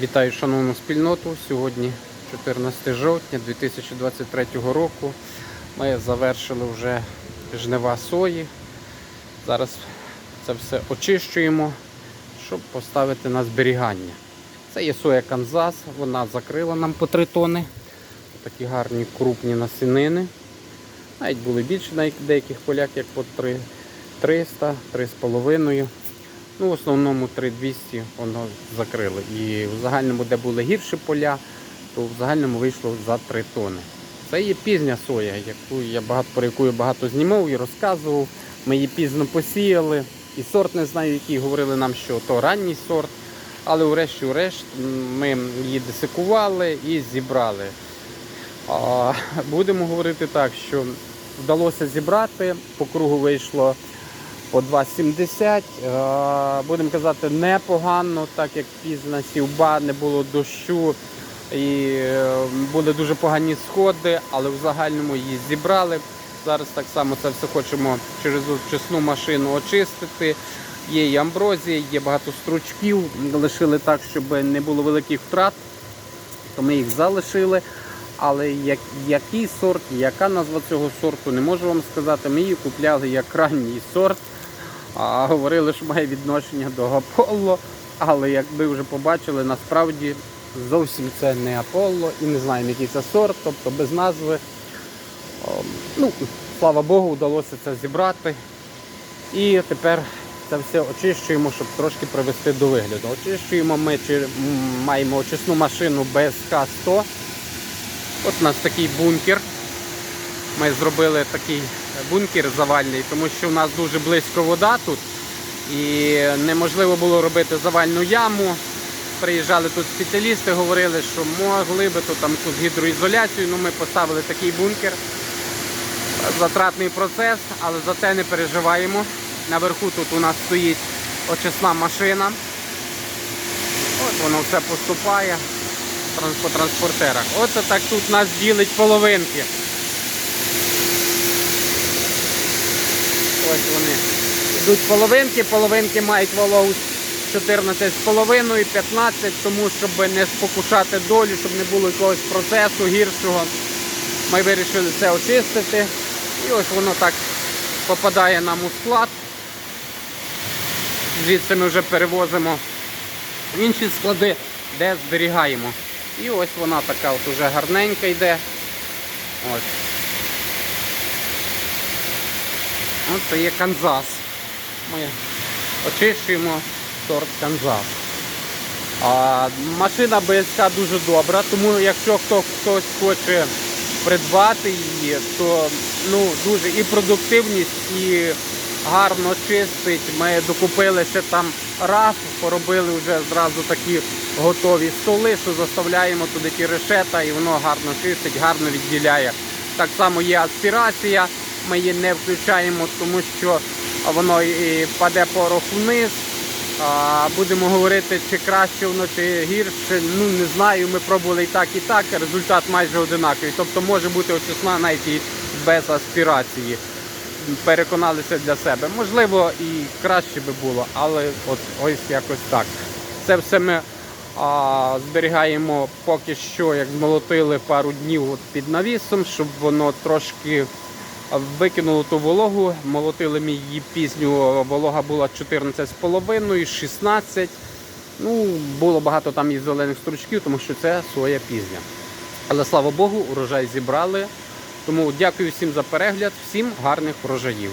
Вітаю шановну спільноту. Сьогодні 14 жовтня 2023 року. Ми завершили вже жнива сої. Зараз це все очищуємо, щоб поставити на зберігання. Це є соя Канзас, вона закрила нам по 3 тони. Такі гарні крупні насінини. Навіть були більше на деяких полях, як по 3, 300, 3,5. Ну, в основному 3200 воно закрили. І в загальному, де були гірші поля, то в загальному вийшло за 3 тони. Це є пізня соя, яку я багато про яку я багато знімав і розказував. Ми її пізно посіяли. І сорт не знаю, який говорили нам, що то ранній сорт. Але врешті-решт ми її десикували і зібрали. А, Будемо говорити так, що вдалося зібрати, по кругу вийшло по 2,70. Е, Будемо казати, непогано, так як пізна сівба, не було дощу і е, були дуже погані сходи, але в загальному її зібрали. Зараз так само це все хочемо через очисну машину очистити. Є і амброзія, є багато стручків. Лишили так, щоб не було великих втрат, то ми їх залишили. Але як, який сорт, яка назва цього сорту, не можу вам сказати. Ми її купляли як ранній сорт, а говорили, що має відношення до Аполло. Але як ви вже побачили, насправді зовсім це не Аполло і не знаємо, який це сорт, тобто без назви. Ну, слава Богу, вдалося це зібрати. І тепер це все очищуємо, щоб трошки привести до вигляду. Очищуємо ми маємо очисну машину БСК-100. От у нас такий бункер. Ми зробили такий бункер завальний, тому що у нас дуже близько вода тут. І неможливо було робити завальну яму. Приїжджали тут спеціалісти, говорили, що могли би тут там якусь гідроізоляцію. Ну, ми поставили такий бункер. Затратний процес, але за це не переживаємо. Наверху тут у нас стоїть очисна машина. От воно все поступає по транспортерах. Оце так тут нас ділить половинки. Ось вони. Йдуть половинки, половинки мають вологу 14,5, 15, тому щоб не спокушати долю, щоб не було якогось процесу гіршого. Ми вирішили це очистити. І ось воно так попадає нам у склад. Звідси ми вже перевозимо в інші склади, де зберігаємо. І ось вона така от уже гарненька йде. Ось. Ось це є Канзас. Ми очищуємо сорт Канзас. А, машина БСК дуже добра, тому якщо хто, хтось хоче придбати її, то ну, дуже і продуктивність, і гарно чистить. Ми докупили ще там раф, поробили вже зразу такі готові столи, що заставляємо туди ті решета і воно гарно чистить, гарно відділяє. Так само є аспірація, ми її не включаємо, тому що воно і паде порох вниз. Будемо говорити, чи краще воно, чи гірше. Ну не знаю. Ми пробували і так, і так. Результат майже одинаковий. Тобто може бути очисна навіть і без аспірації. Переконалися для себе. Можливо, і краще би було, але от ось якось так. Це все ми а, зберігаємо поки що, як змолотили пару днів от під навісом, щоб воно трошки викинуло ту вологу. Молотили ми її пізню, волога була 14,5, 16. Ну, було багато там і зелених стручків, тому що це соя пізня. Але слава Богу, урожай зібрали. Тому дякую всім за перегляд, всім гарних врожаїв.